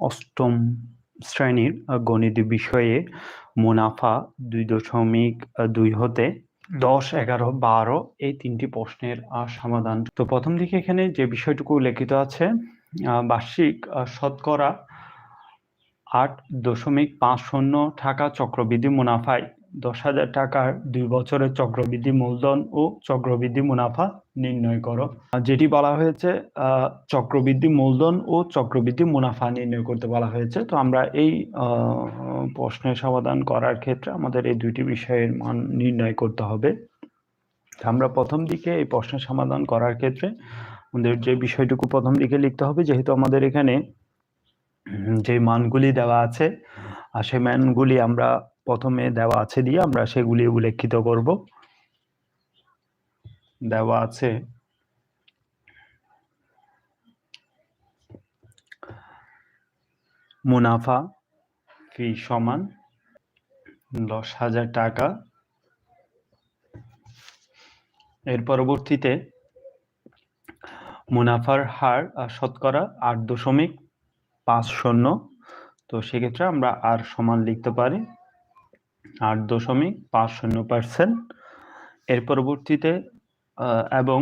অষ্টম শ্রেণির গণিত বিষয়ে মুনাফা দুই দশমিক দুই হতে দশ এগারো বারো এই তিনটি প্রশ্নের সমাধান। তো প্রথম দিকে এখানে যে বিষয়টুকু উল্লেখিত আছে বার্ষিক শতকরা আট দশমিক পাঁচ শূন্য টাকা চক্রবৃদ্ধি মুনাফায় দশ হাজার টাকার দুই বছরের চক্রবৃদ্ধি মূলধন ও চক্রবৃদ্ধি মুনাফা নির্ণয় করো। যেটি বলা হয়েছে চক্রবৃদ্ধি মূলধন ও চক্রবৃদ্ধি মুনাফা নির্ণয় করতে বলা হয়েছে। তো আমরা এই প্রশ্নের সমাধান করার ক্ষেত্রে আমাদের এই দুইটি বিষয়ের মান নির্ণয় করতে হবে। আমরা প্রথম দিকে এই প্রশ্নের সমাধান করার ক্ষেত্রে আমাদের যে বিষয়টুকু প্রথম দিকে লিখতে হবে, যেহেতু আমাদের এখানে যে মানগুলি দেওয়া আছে, আর সেই মানগুলি আমরা প্রথমে দেওয়া আছে দিয়ে আমরা সেগুলি উল্লেখিত করব। দেওয়া আছে। মুনাফা ফি সমান দশ হাজার টাকা। এর পরবর্তীতে মুনাফার হার শতকরা আট দশমিক পাঁচ শূন্য। তো সেক্ষেত্রে আমরা আর সমান লিখতে পারি। আট দশমিক পাঁচ শূন্য পার্সেন্ট এর পরবর্তীতে এবং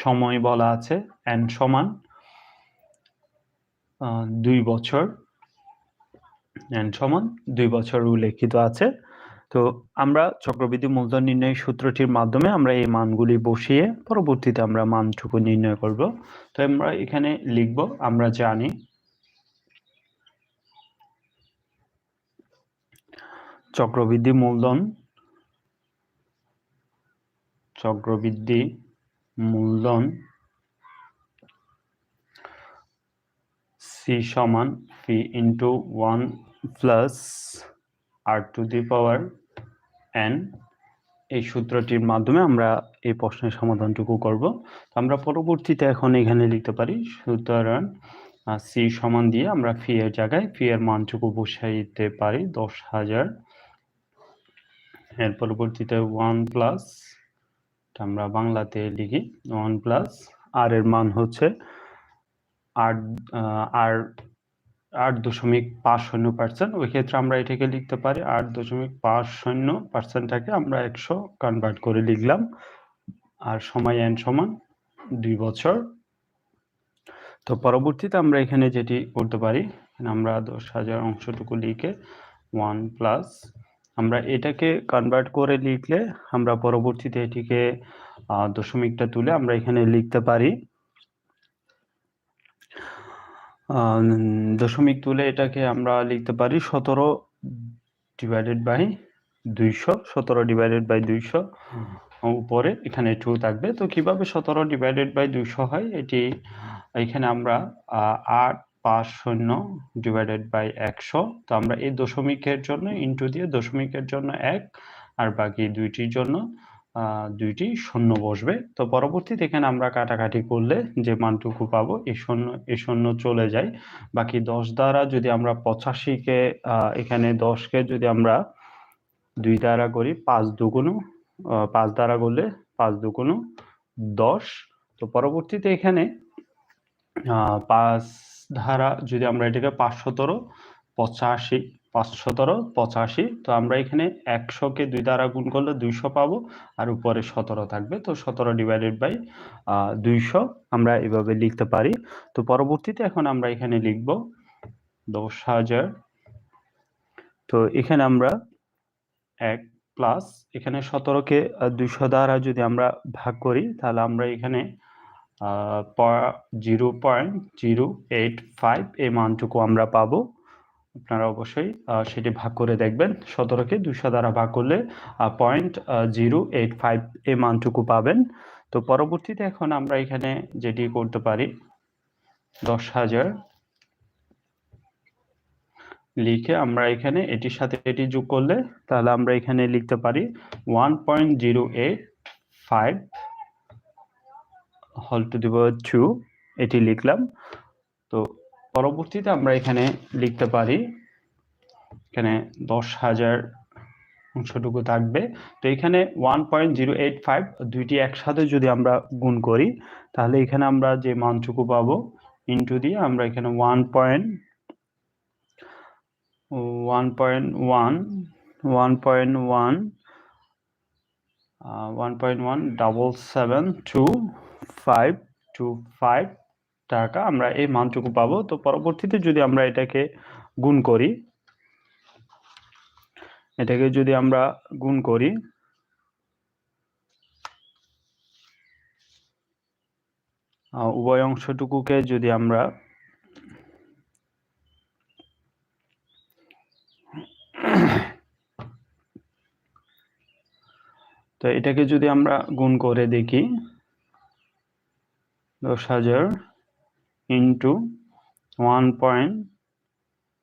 সময় বলা আছে এন সমান দুই বছর। এন সমান দুই বছর উল্লেখিত আছে। তো আমরা চক্রবৃদ্ধি মূলধন নির্ণয় সূত্রটির মাধ্যমে আমরা এই মানগুলি বসিয়ে পরবর্তীতে আমরা মানটুকু নির্ণয় করব। তো আমরা এখানে লিখব, আমরা জানি চক্রবৃদ্ধি মূলধন চক্রবৃদ্ধি মূলধন সি সমান P into one plus R to the power N এই সূত্রটির মাধ্যমে আমরা এই প্রশ্নের সমাধানটুকু করব। আমরা পরবর্তীতে এখন এখানে লিখতে পারি সুতরাং সি সমান দিয়ে আমরা ফি এর জায়গায় ফি এর মানটুকু বসাইতে পারি দশ হাজার এর পরবর্তীতে ওয়ান প্লাস আমরা বাংলাতে লিখি, ওয়ান প্লাস, আর এর মান হচ্ছে আট আর, আট দশমিক পাঁচ শূন্য পার্সেন্ট। ওই ক্ষেত্রে আমরা এটাকে লিখতে পারি আট দশমিক পাঁচ শূন্য পার্সেন্টটাকে আমরা একশো কনভার্ট করে লিখলাম। আর সময় এন সমান দুই বছর। তো পরবর্তীতে আমরা এখানে যেটি করতে পারি আমরা দশ হাজার অংশটুকু লিখে ওয়ান প্লাস আমরা এটাকে কনভার্ট করে লিখলে আমরা পরবর্তীতে এটিকে দশমিকটা তুলে আমরা এখানে লিখতে পারি। দশমিক তুলে এটাকে আমরা লিখতে পারি সতেরো ডিভাইডেড বাই দুইশো, সতেরো ডিভাইডেড বাই দুইশো। উপরে এখানে টু থাকবে। তো কীভাবে সতেরো ডিভাইডেড বাই দুইশো হয়? এটি, এখানে আমরা আট পাঁচ শূন্য ডিভাইডেড বাই একশো। তো আমরা এই দশমিকের জন্য ইন্টু দিয়ে দশমিকের জন্য এক আর বাকি দুইটির জন্য দুইটি শূন্য বসবে। তো পরবর্তীতে এখানে আমরা কাটাকাটি করলে যে মানটুকু পাবো এই শূন্য এই শূন্য চলে যায়। বাকি দশ দ্বারা যদি আমরা পঁচাশিকে এখানে দশকে যদি আমরা দুই দ্বারা করি, পাঁচ দুগুণ পাঁচ দ্বারা করলে পাঁচ দুগুণ দশ। তো পরবর্তীতে এখানে পাঁচ ধারা যদি আমরা এটাকে পাঁচশতর পঁচাশি পাঁচশতর পঁচাশি, তো আমরা এখানে একশোকে দুই দ্বারা গুণ করলে দুইশো পাবো আর উপরে সতেরো থাকবে। তো সতেরো ডিভাইডেড বাই দুইশো আমরা এভাবে লিখতে পারি। তো পরবর্তীতে এখন আমরা এখানে লিখব দশ হাজার। তো এখানে আমরা এক প্লাস এখানে সতেরোকে দুইশো দ্বারা যদি আমরা ভাগ করি, তাহলে আমরা এখানে zero point zero eight five এই মানটুকু আমরা পাবো। আপনারা অবশ্যই সেটি ভাগ করে দেখবেন। সতেরোকে দুইশো দ্বারা ভাগ করলে পয়েন্ট জিরো এইট ফাইভ এই মানটুকু পাবেন। তো পরবর্তীতে এখন আমরা এখানে যেটি করতে পারি, দশ হাজার লিখে আমরা এখানে এটির সাথে এটি যোগ করলে, তাহলে আমরা এখানে লিখতে পারি one point zero eight five whole to the two, এটি লিখলাম। তো পরবর্তীতে আমরা এখানে লিখতে পারি, এখানে দশ হাজার অংশটুকু থাকবে। তো এখানে one point zero eight five দুইটি একসাথে যদি আমরা গুণ করি, তাহলে এখানে আমরা যে মানটুকু পাবো ইন্টু দিয়ে আমরা এখানে one point one point one one point one one point one double seven two five two five টাকা আমরা এই মানটুকু পাবো। তো পরবর্তীতে যদি আমরা এটাকে গুণ করি, এটাকে যদি আমরা গুণ করি উভয় অংশটুকুকে যদি আমরা তো এটাকে যদি আমরা গুণ করে দেখি দশ হাজার into one point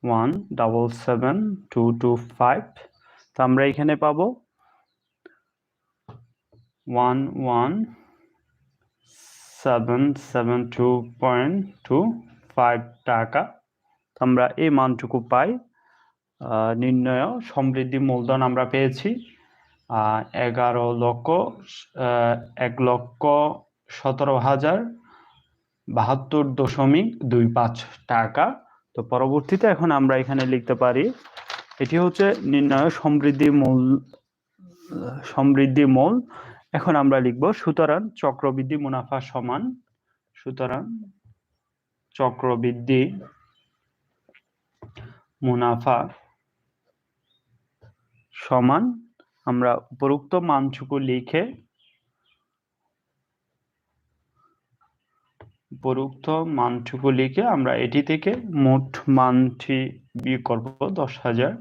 one double seven two two five তো আমরা এখানে পাব one one seven seven two point two five টাকা। আমরা এই মানটুকু পাই। নির্ণয়, সমৃদ্ধি মূলধন আমরা পেয়েছি। এগারো লক্ষ এক লক্ষ সতেরো হাজার বাহাত্তর দশমিক দুই পাঁচ টাকা। তো পরবর্তীতে এখন আমরা এখানে লিখতে পারি, এটি হচ্ছে নির্ণয় সমৃদ্ধি মূল সমৃদ্ধি মূল। এখন আমরা লিখব, সুতরাং চক্রবৃদ্ধি মুনাফা সমান, সুতরাং চক্রবৃদ্ধি মুনাফা সমান। আমরা উপরোক্ত মানটুকু লিখে উপরোক্ত মানটুকু লিখে আমরা এটি থেকে মোট মানটি বিয়োগ করব, দশ হাজার।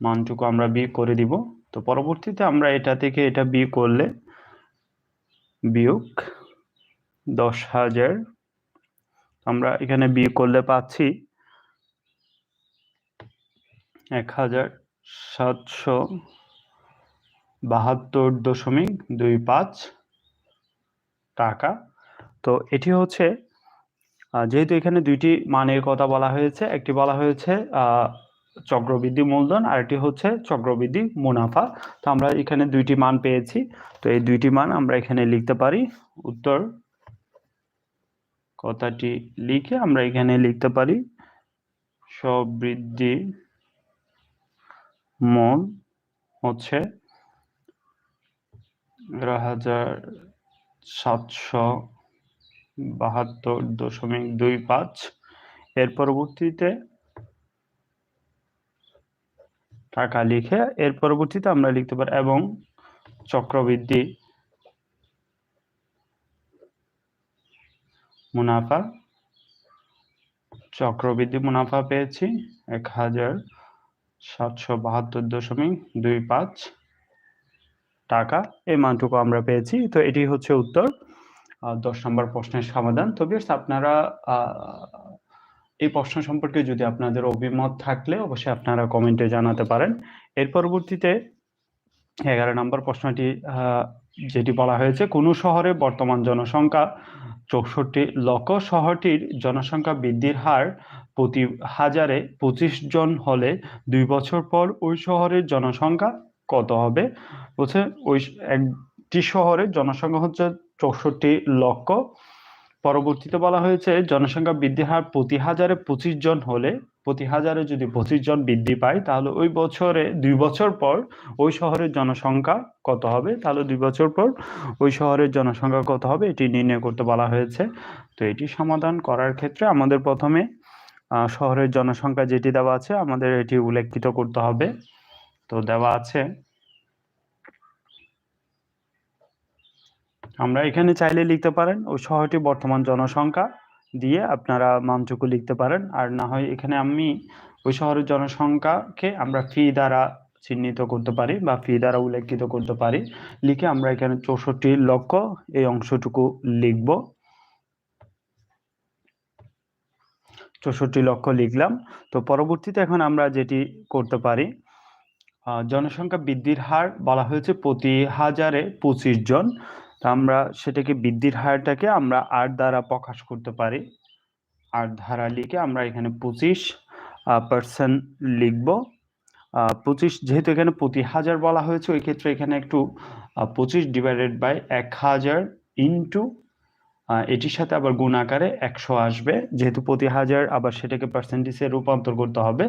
মানটুকু আমরা বিয়োগ করে দিব। তো পরবর্তীতে আমরা এটা থেকে এটা বিয়োগ করলে বিয়োগ দশ হাজার। আমরা এখানে বিয়োগ করলে পাচ্ছি এক হাজার সাতশো বাহাত্তর দশমিক দুই পাঁচ টাকা। তো এটি হচ্ছে যেহেতু এখানে দুইটি মানের কথা বলা হয়েছে, একটি বলা হয়েছে চক্রবৃদ্ধি মূলধন আর একটি হচ্ছে চক্রবৃদ্ধি মুনাফা। তো আমরা এখানে দুইটি মান পেয়েছি। তো এই দুইটি মান আমরা এখানে লিখতে পারি। উত্তর কথাটি লিখে আমরা এখানে লিখতে পারি, সবৃদ্ধি মূল হচ্ছে হাজার সাতশো বাহাত্তর দশমিক দুই পাঁচ। এর পরবর্তীতে টাকা লিখে এর পরবর্তীতে আমরা লিখতে পারি এবং চক্রবৃদ্ধি মুনাফা চক্রবৃদ্ধি মুনাফা পেয়েছি এক হাজার সাতশো বাহাত্তর দশমিক দুই পাঁচ। টাকা, এই মানটুকু আমরা পেয়েছি। তো এটি হচ্ছে উত্তর। দশ নম্বর প্রশ্নের সমাধান। তো বেশ আপনারা এই প্রশ্ন সম্পর্কে যদি আপনাদের অভিমত থাকলে অবশ্যই আপনারা কমেন্টে জানাতে পারেন। এর পরবর্তীতে এগারো নম্বর প্রশ্নটি যেটি বলা হয়েছে, কোন শহরে বর্তমান জনসংখ্যা চৌষট্টি লক্ষ, শহরটির জনসংখ্যা বৃদ্ধির হার প্রতি হাজারে পঁচিশ জন হলে দুই বছর পর ওই শহরের জনসংখ্যা কত হবে? বলছে, ওই একটি শহরের জনসংখ্যা হচ্ছে চৌষট্টি লক্ষ। পরবর্তীতে বলা হয়েছে, জনসংখ্যা বৃদ্ধি হার প্রতি হাজারে পঁচিশ জন হলে, প্রতি হাজারে যদি পঁচিশ জন বৃদ্ধি পায়, তাহলে ওই বছরে, দুই বছর পর ওই শহরের জনসংখ্যা কত হবে? তাহলে দুই বছর পর ওই শহরের জনসংখ্যা কত হবে? এটি নির্ণয় করতে বলা হয়েছে। তো এটি সমাধান করার ক্ষেত্রে আমাদের প্রথমে শহরের জনসংখ্যা যেটি দেওয়া আছে, আমাদের এটি উল্লেখিত করতে হবে। তো দেওয়া আছে আমরা এখানে চাইলে লিখতে পারেন ওই শহরটি বর্তমান জনসংখ্যা দিয়ে আপনারা মানটুকু লিখতে পারেন। আর না হয় এখানে আমি ওই শহরের জনসংখ্যাকে আমরা ফি দ্বারা চিহ্নিত করতে পারি বা ফি দ্বারা উল্লেখিত করতে পারি। লিখে আমরা এখানে চৌষট্টি লক্ষ এই অংশটুকু লিখব। চৌষট্টি লক্ষ লিখলাম। তো পরবর্তীতে এখন আমরা যেটি করতে পারি জনসংখ্যা বৃদ্ধির হার বলা হয়েছে প্রতি হাজারে পঁচিশ জন। তা আমরা সেটাকে বৃদ্ধির হারটাকে আমরা আর দ্বারা প্রকাশ করতে পারি। আর ধারা লিখে আমরা এখানে পঁচিশ পার্সেন্ট লিখব। পঁচিশ যেহেতু এখানে প্রতি হাজার বলা হয়েছে, ওই ক্ষেত্রে এখানে একটু পঁচিশ ডিভাইডেড বাই এক হাজার ইন্টু এটির সাথে আবার গুণ আকারে একশো আসবে। যেহেতু প্রতি হাজার আবার সেটাকে পার্সেন্টেজে রূপান্তর করতে হবে।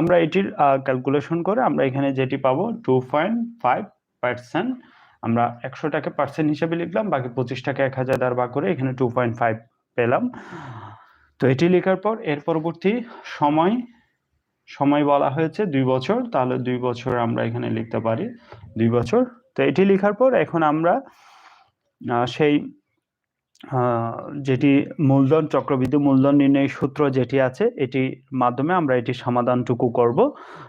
আমরা এটির ক্যালকুলেশন করে আমরা এখানে যেটি পাবো টু পয়েন্ট ফাইভ পার্সেন্ট আমরা একশোটাকে পার্সেন্ট হিসেবে লিখলাম, বাকি পঁচিশটাকে এক হাজার দ্বার বা করে এখানে টু পয়েন্ট ফাইভ পেলাম। তো এটি লেখার পর এর পরবর্তী সময় সময় বলা হয়েছে দুই বছর, তাহলে দুই বছর আমরা এখানে লিখতে পারি, দুই বছর। তো এটি লেখার পর এখন আমরা সেই যেটি মূলধন, চক্রবৃদ্ধি মূলধন নির্ণয় সূত্র যেটি আছে, এটির মাধ্যমে আমরা এটি সমাধানটুকু করব।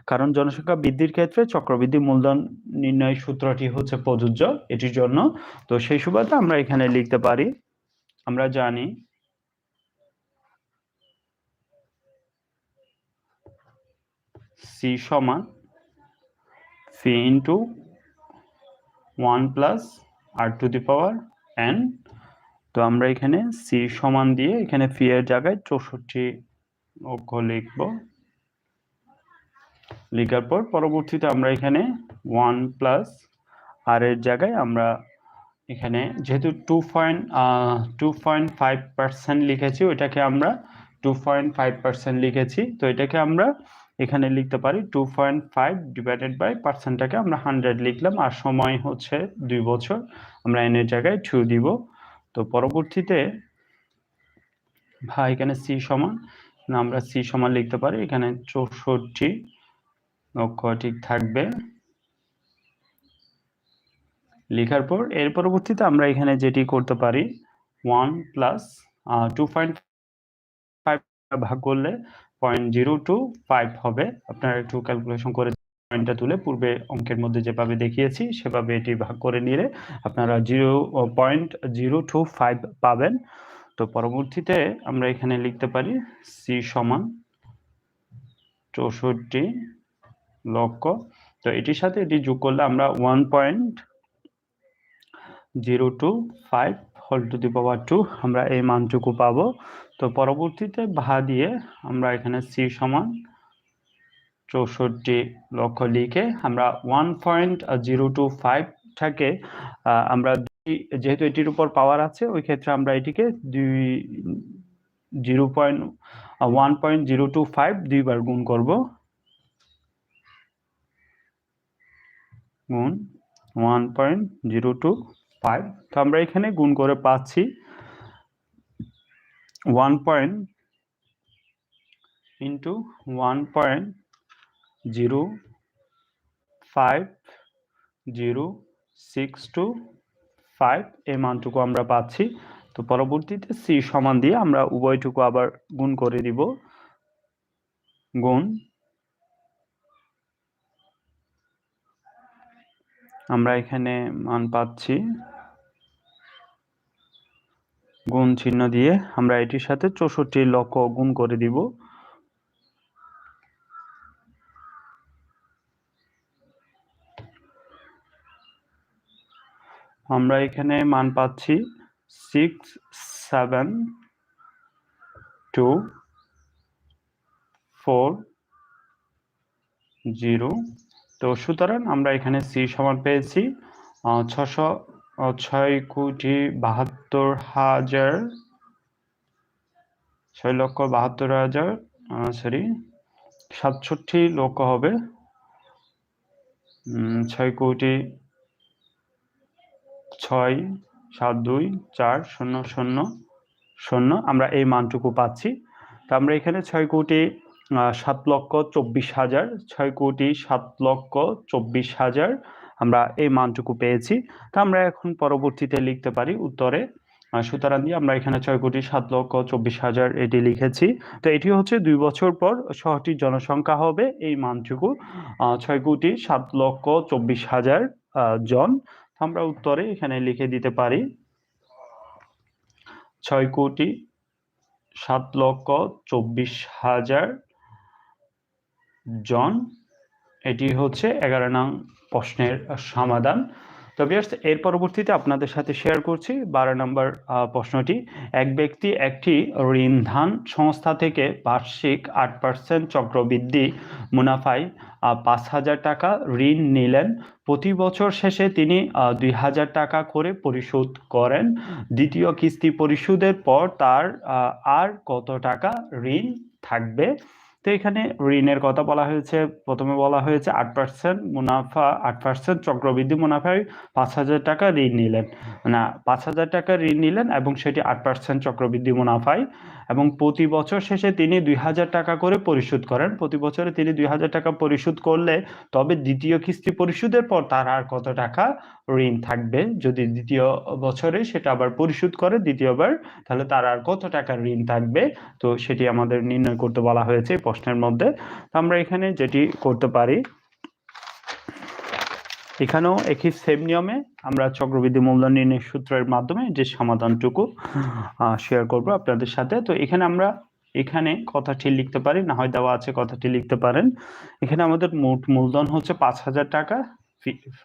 কারণ জনসংখ্যা বৃদ্ধির ক্ষেত্রে চক্রবৃদ্ধি মূলধন নির্ণয় সূত্রটি হচ্ছে প্রযোজ্য এটির জন্য। তো সেই সুবাদে আমরা এখানে লিখতে পারি, আমরা জানি সি সমান P into one plus R to the power N তো আমরা এখানে সি সমান দিয়ে এখানে ফি এর জায়গায় চৌষট্টি অক্ষ লিখব। লিখার পর পরবর্তীতে আমরা এখানে ওয়ান প্লাস আর এর জায়গায় আমরা এখানে যেহেতু two point two point five percent লিখেছি, ওইটাকে আমরা টু পয়েন্ট ফাইভ পার্সেন্ট লিখেছি। তো এটাকে আমরা এখানে লিখতে পারি two point five divided by পার্সেন্টটাকে আমরা হান্ড্রেড লিখলাম। আর সময় হচ্ছে দুই বছর। আমরা এনের জায়গায় টু দিব। তো পরবর্তীতে ভাই এখানে সি সমান আমরা সি সমান লিখতে পারি, এখানে চৌষট্টি লক্ষ ঠিক থাকবে। লেখার পর, এর পরবর্তীতে আমরা এখানে যেটি করতে পারি one plus two point five ভাগ করলে পয়েন্ট জিরো টু ফাইভ হবে। আপনারা একটু ক্যালকুলেশন করে পয়েন্টটা তুলে পূর্বে অঙ্কের মধ্যে যেভাবে দেখিয়েছি, সেভাবে এটি ভাগ করে নিলে আপনারা zero point zero two five পাবেন। তো পরবর্তীতে আমরা এখানে লিখতে পারি সি সমান চৌষট্টি লক্ষ। তো এটির সাথে এটি যোগ করলে আমরা one point zero two five whole to the power two আমরা এই মানটুকু পাবো। তো পরবর্তীতে ভা দিয়ে আমরা এখানে সি সমান চৌষট্টি লক্ষ লিখে আমরা ওয়ান পয়েন্ট জিরো টু ফাইভটাকে আমরা যেহেতু এটির উপর পাওয়ার আছে, ওই ক্ষেত্রে আমরা এটিকে দুই zero point one point zero two five দুইবার গুণ করব। গুণ one point zero two five তো আমরা এখানে গুণ করে পাচ্ছি one point into one point zero five zero six two five এই মানটুকু আমরা পাচ্ছি। তো পরবর্তীতে সি সমান দিয়ে আমরা উভয়টুকু আবার গুণ করে দিব। গুণ আমরা এখানে মান পাচ্ছি। গুণ চিহ্ন দিয়ে আমরা এটির সাথে চৌষট্টি লক্ষ গুণ করে দিব। আমরা এখানে মান পাচ্ছি six seven two four zero তো সুতরাং আমরা এখানে সি সমান পেয়েছি ছশো ছয় কোটি বাহাত্তর হাজার, ছয় লক্ষ বাহাত্তর হাজার সরি সাতষট্টি লক্ষ হবে। ছয় কোটি ছয়, সাত, দুই, চার, শূন্য শূন্য শূন্য। আমরা এই মানটুকু পাচ্ছি। তো আমরা এখানে ছয় কোটি সাত লক্ষ চব্বিশ হাজার, ছয় কোটি, সাত লক্ষ চব্বিশ হাজার আমরা এই মানটুকু পেয়েছি। তা আমরা এখন পরবর্তীতে লিখতে পারি উত্তরে। সুতরাং দিয়ে আমরা এখানে ছয় কোটি, সাত লক্ষ চব্বিশ হাজার এটি লিখেছি। তো এটি হচ্ছে দুই বছর পর শহরটির জনসংখ্যা হবে। এই মানটুকু ছয় কোটি, সাত লক্ষ চব্বিশ হাজার জন। আমরা উত্তরে এখানে লিখে দিতে পারি ছয় কোটি সাত লক্ষ চব্বিশ হাজার জন। এটি হচ্ছে এগারো নং প্রশ্নের সমাধান। তো বিয়ার্স এর পরবর্তীতে আপনাদের সাথে শেয়ার করছি বারো নম্বর প্রশ্নটি। এক ব্যক্তি একটি ঋণধান সংস্থা থেকে বার্ষিক আট পার্সেন্ট চক্রবৃদ্ধি মুনাফায় পাঁচ হাজার টাকা ঋণ নিলেন। প্রতি বছর শেষে তিনি দুই হাজার টাকা করে পরিশোধ করেন। দ্বিতীয় কিস্তি পরিশোধের পর তার আর কত টাকা ঋণ থাকবে? তো এখানে ঋণের কথা বলা হয়েছে। প্রথমে বলা হয়েছে আট পার্সেন্ট মুনাফা, আট পার্সেন্ট চক্রবৃদ্ধি মুনাফায় পাঁচ হাজার টাকা ঋণ নিলেন। না, পাঁচ হাজার টাকা ঋণ নিলেন এবং সেটি আট পার্সেন্ট চক্রবৃদ্ধি মুনাফায় এবং প্রতি বছর শেষে তিনি দুই হাজার টাকা করে পরিশোধ করেন। প্রতি বছরে তিনি দুই হাজার টাকা পরিশোধ করলে তবে দ্বিতীয় কিস্তি পরিশোধের পর তার আর কত টাকা ঋণ থাকবে? যদি দ্বিতীয় বছরে সেটা আবার পরিশোধ করে দ্বিতীয়বার, তাহলে তার আর কত টাকা ঋণ থাকবে? তো সেটি আমাদের নির্ণয় করতে বলা হয়েছে। প্রশ্নের মধ্যে। আমরা এখানে যেটি করতে পারি, এখানেও একই সেম নিয়মে আমরা চক্রবৃদ্ধি মূল্যায়ন নির্ণয় সূত্রের মাধ্যমে যে সমাধানটুকু শেয়ার করব আপনাদের সাথে। তো এখানে আমরা এখানে কথাটি লিখতে পারি, না হয় দেওয়া আছে কথাটি লিখতে পারেন। এখানে আমাদের মোট মূলধন হচ্ছে পাঁচ হাজার টাকা।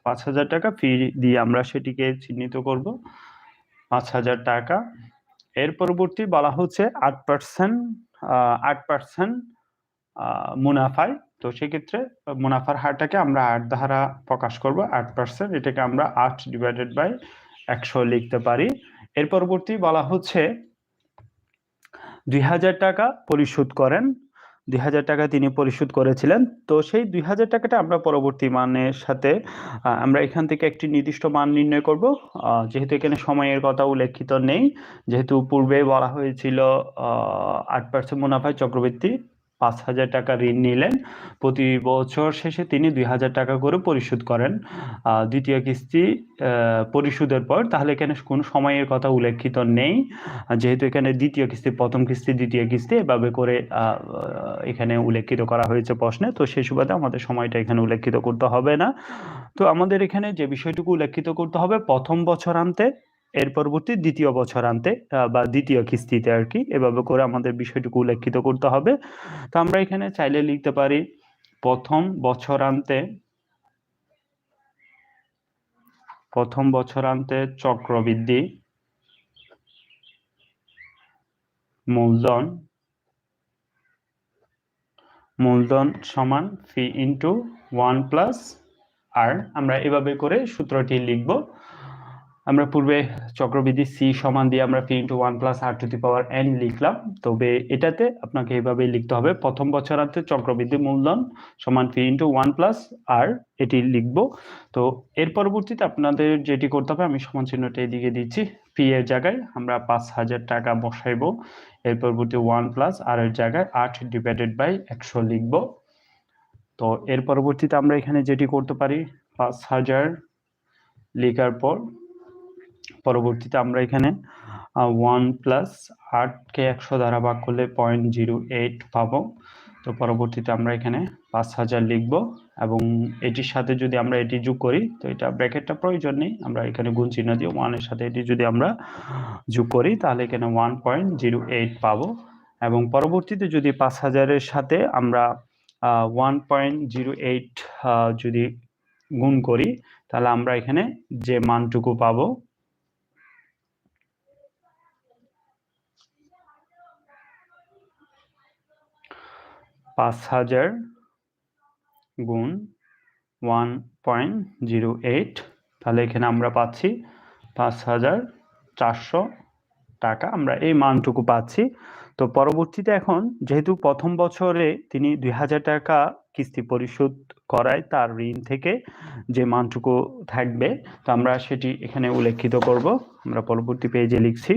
পাঁচ হাজার টাকা ফি দিয়ে আমরা সেটিকে চিহ্নিত করব। পাঁচ হাজার টাকা। এর পরবর্তী বলা হচ্ছে আট পার্সেন্ট আট পার্সেন্ট মুনাফায়। তো সেক্ষেত্রে মুনাফার হারটাকে আমরা আট ধারা প্রকাশ করব, আট পার্সেন্ট এটাকে আমরা আট ডিভাইডেড বাই একশো লিখতে পারি। এর পরবর্তী বলা হচ্ছে, দুই হাজার টাকা পরিশোধ করেন। দুই হাজার টাকা তিনি পরিশোধ করেছিলেন। তো সেই দুই হাজার টাকাটা আমরা পরবর্তী মানের সাথে আমরা এখান থেকে একটি নির্দিষ্ট মান নির্ণয় করব। যেহেতু এখানে সময়ের কথা উল্লেখিত নেই, যেহেতু পূর্বে বলা হয়েছিল আট পার্সেন্ট মুনাফায় চক্রবৃদ্ধি। পাঁচ হাজার টাকা ঋণ নিলেন। প্রতি বছর শেষে তিনি দুই হাজার টাকা করে পরিশোধ করেন। দ্বিতীয় কিস্তি পরিশোধের পর, তাহলে এখানে কোনো সময়ের কথা উল্লেখিত নেই। যেহেতু এখানে দ্বিতীয় কিস্তি, প্রথম কিস্তি, দ্বিতীয় কিস্তি এভাবে করে এখানে উল্লেখিত করা হয়েছে প্রশ্নে। তো সেই সুবাদে আমাদের সময়টা এখানে উল্লেখিত করতে হবে না। তো আমাদের এখানে যে বিষয়টুকু উল্লেখিত করতে হবে, প্রথম বছর আনতে এর পরবর্তী দ্বিতীয় বছর আনতে বা দ্বিতীয় কিস্তিতে আর কি, এভাবে করে আমাদের বিষয়টুকু উল্লেখিত করতে হবে। তো আমরা এখানে চাইলে লিখতে পারি, প্রথম বছর আনতে, প্রথম বছর আনতে চক্রবৃদ্ধি, মূলধন মূলধন সমান P into one plus R. আমরা এভাবে করে সূত্রটি লিখব। আমরা পূর্বে চক্রবৃদ্ধি সি সমান দিয়ে আমরা P into one plus R to the power N লিখলাম। তবে এটাতে আপনাকে এইভাবে লিখতে হবে। প্রথম বছরান্তে চক্রবৃদ্ধি মূলধন সমান P into one plus R এটি লিখব। তো এর পরবর্তীতে আপনাদের যেটি করতে হবে, আমি সমান চিহ্নটা এদিকে দিচ্ছি। পি এর জায়গায় আমরা পাঁচ হাজার টাকা বসাইব। এর পরবর্তী ওয়ান প্লাস আর এর জায়গায় আট ডিভাইডেড বাই একশো লিখব। তো এর পরবর্তীতে আমরা এখানে যেটি করতে পারি, পাঁচ হাজার লেখার পর পরবর্তীতে আমরা এখানে ওয়ান প্লাস আটকে একশো দ্বারা ভাগ করলে পয়েন্ট জিরো এইট পাবো। তো পরবর্তীতে আমরা এখানে পাঁচ হাজার লিখব এবং এটির সাথে যদি আমরা এটি যোগ করি, তো এটা ব্র্যাকেটটা প্রয়োজন নেই। আমরা এখানে গুণ চিহ্ন দিয়ে ওয়ানের সাথে এটি যদি আমরা যোগ করি, তাহলে এখানে ওয়ান পয়েন্ট জিরো এইট পাবো। এবং পরবর্তীতে যদি পাঁচ হাজারের সাথে আমরা ওয়ান পয়েন্ট জিরো এইট যদি গুণ করি, তাহলে আমরা এখানে যে মানটুকু পাবো পাঁচ হাজার গুণ ওয়ান পয়েন্ট জিরো এইট, তাহলে এখানে আমরা পাচ্ছি পাঁচ হাজার চারশো টাকা। আমরা এই মানটুকু পাচ্ছি। তো পরবর্তীতে এখন যেহেতু প্রথম বছরে তিনি দুই হাজার টাকা কিস্তি পরিশোধ করায়, তার ঋণ থেকে যে মানটুকু থাকবে, তো আমরা সেটি এখানে উল্লেখিত করব। আমরা পরবর্তী পেজে লিখছি,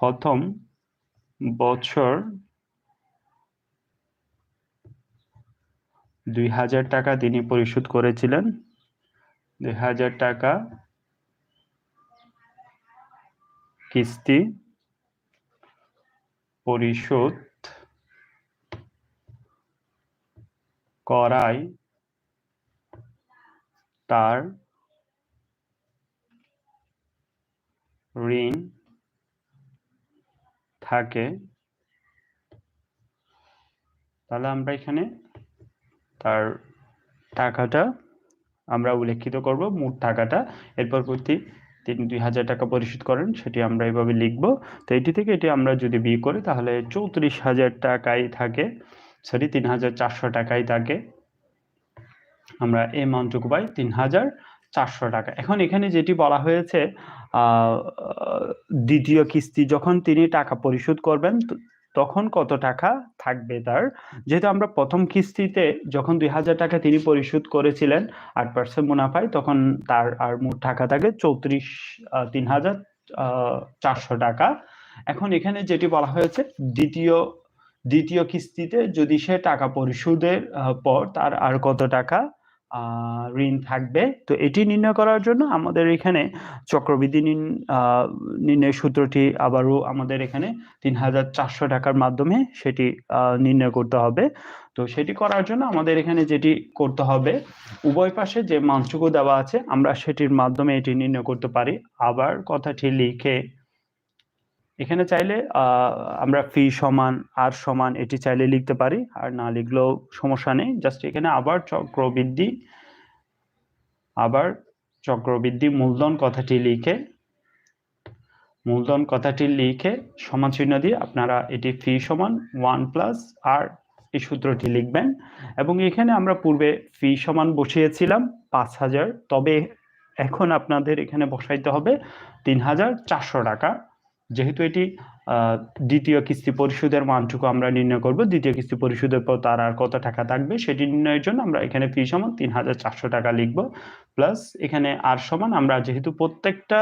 প্রথম বছর দুই হাজার টাকা তিনি পরিশোধ করেছিলেন। দুই হাজার টাকা কিস্তি পরিশোধ করায় তার ঋণ থাকে। তাহলে আমরা এখানে তার টাকাটা আমরা উল্লেখিত করব, মোট টাকাটা। এরপর প্রতি তিনি দুই হাজার টাকা পরিশোধ করেন, সেটি আমরা এইভাবে লিখব। তো এটি থেকে এটি আমরা যদি বিয়ে করি, তাহলে চৌত্রিশ হাজার টাকাই থাকে। সরি, তিন হাজার চারশো টাকাই থাকে। আমরা এই মানটুকু পাই তিন হাজার চারশো টাকা। এখন এখানে যেটি বলা হয়েছে দ্বিতীয় কিস্তি, যখন তিনি টাকা পরিশোধ করবেন তখন কত টাকা থাকবে তার? যেহেতু আমরা প্রথম কিস্তিতে যখন দুই হাজার টাকা তিনি পরিশোধ করেছিলেন আট পার্সেন্ট মুনাফায় তখন তার আর মোট টাকা থাকে চৌত্রিশ তিন হাজার চারশো টাকা। এখন এখানে যেটি বলা হয়েছে দ্বিতীয় দ্বিতীয় কিস্তিতে যদি সে টাকা পরিশোধের পর তার আর কত টাকা ঋণ থাকবে। তো এটি নির্ণয় করার জন্য আমাদের এখানে চক্রবৃদ্ধি নির্ণয় সূত্রটি আবারও আমাদের এখানে তিন হাজার চারশো টাকার মাধ্যমে সেটি নির্ণয় করতে হবে। তো সেটি করার জন্য আমাদের এখানে যেটি করতে হবে, উভয় পাশে যে মানটুকু দেওয়া আছে, আমরা সেটির মাধ্যমে এটি নির্ণয় করতে পারি। আবার কথাটি লিখে এখানে চাইলে আমরা ফি সমান, আর সমান এটি চাইলে লিখতে পারি, আর না লিখলেও সমস্যা নেই। জাস্ট এখানে আবার চক্রবৃদ্ধি আবার চক্রবৃদ্ধি মূলধন কথাটি লিখে, মূলধন কথাটি লিখে সমান চিহ্ন দিয়ে আপনারা এটি ফি সমান, ওয়ান প্লাস আর এই সূত্রটি লিখবেন। এবং এখানে আমরা পূর্বে ফি সমান বসিয়েছিলাম পাঁচ হাজার, তবে এখন আপনাদের এখানে বসাইতে হবে তিন হাজার চারশো টাকা। যেহেতু এটি দ্বিতীয় কিস্তি পরিশোধের মানটুকু আমরা নির্ণয় করব, দ্বিতীয় কিস্তি পরিশোধের পর তার আর কত টাকা থাকবে সেটি নির্ণয়ের জন্য আমরা এখানে ফি সমান তিন হাজার চারশো টাকা লিখব, প্লাস এখানে আর সমান আমরা যেহেতু প্রত্যেকটা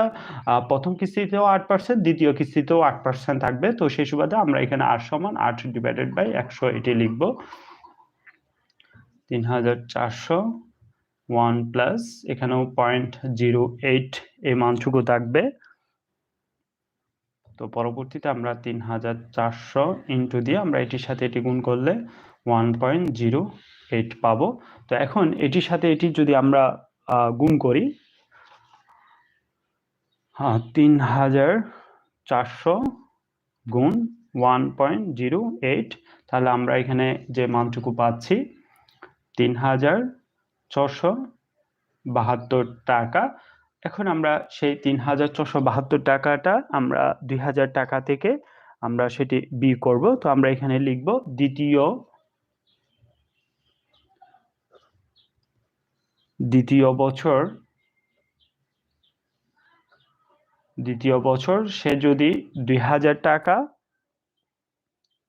প্রথম কিস্তিতেও আট পার্সেন্ট দ্বিতীয় কিস্তিতেও আট পার্সেন্ট থাকবে, তো সেই সুবাদে আমরা এখানে আর সমান আট ডিভাইডেড বাই একশো এটি লিখব। তিন হাজার চারশো ওয়ান প্লাস এখানেও পয়েন্ট জিরো এইট এই মানটুকু থাকবে। তো পরবর্তীতে আমরা তিন হাজার চারশো ইন্টু দিয়ে আমরা এটির সাথে এটি গুণ করলে ওয়ান পয়েন্ট জিরো এইট পাবো। তো এখন এটির সাথে এটি যদি আমরা গুণ করি হ্যাঁ তিন হাজার চারশো গুণ ওয়ান পয়েন্ট জিরো এইট তাহলে আমরা এখানে যে মানটুকু পাচ্ছি, তিন হাজার ছশো বাহাত্তর টাকা। এখন আমরা সেই তিন হাজার ছশো বাহাত্তর টাকাটা আমরা দুই হাজার টাকা থেকে আমরা সেটি বি করব। তো আমরা এখানে লিখব দ্বিতীয় দ্বিতীয় বছর দ্বিতীয় বছর সে যদি দুই হাজার টাকা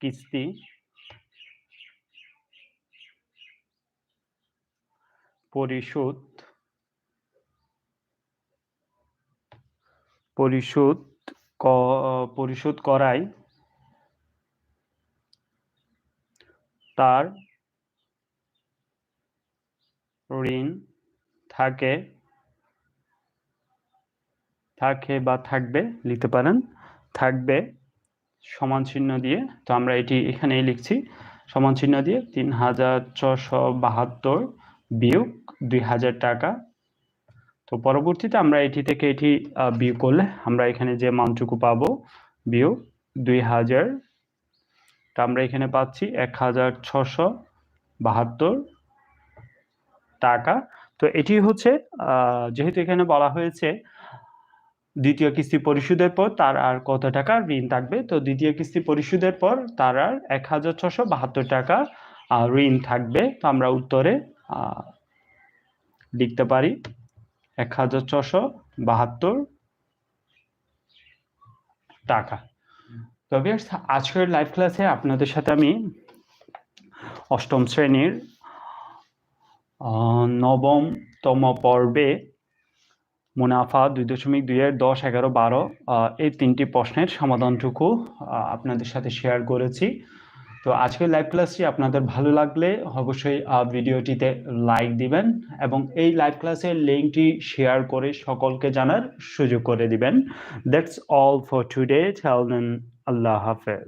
কিস্তি পরিশোধ পরিশোধ পরিশোধ করায় তার ঋণ থাকে থাকে বা থাকবে, লিখতে পারেন, থাকবে সমান চিহ্ন দিয়ে। তো আমরা এটি এখানেই লিখছি। সমান চিহ্ন দিয়ে তিন হাজার ছশো বাহাত্তর বিয়োগ দুই হাজার টাকা। তো পরবর্তীতে আমরা এটি থেকে এটি বিয়োগ করলে আমরা এখানে যে মানটুকু পাবো, বিয়োগ দুই হাজার। তা আমরা এখানে পাচ্ছি এক হাজার ছশো বাহাত্তর টাকা। তো এটি হচ্ছে যেহেতু এখানে বলা হয়েছে দ্বিতীয় কিস্তি পরিশোধের পর তার আর কত টাকা ঋণ থাকবে, তো দ্বিতীয় কিস্তি পরিশোধের পর তার আর এক হাজার ছশো বাহাত্তর টাকা ঋণ থাকবে। তো আমরা উত্তরে লিখতে পারি। এক হাজার ছশো বাহাত্তর টাকা। তবে আজকের লাইভ ক্লাসে আপনাদের সাথে আমি অষ্টম শ্রেণির নবমতম পর্বে মুনাফা দুই দশমিক দুইয়ের দশ, এগারো, বারো এই তিনটি প্রশ্নের সমাধানটুকু আপনাদের সাথে শেয়ার করেছি। তো আজকের লাইভ ক্লাসটি আপনাদের ভালো লাগলে অবশ্যই ভিডিওটিতে লাইক দিবেন এবং এই লাইভ ক্লাসের লিঙ্কটি শেয়ার করে সকলকে জানার সুযোগ করে দিবেন। দ্যাটস অল ফর টুডে আল্লাহ হাফেজ।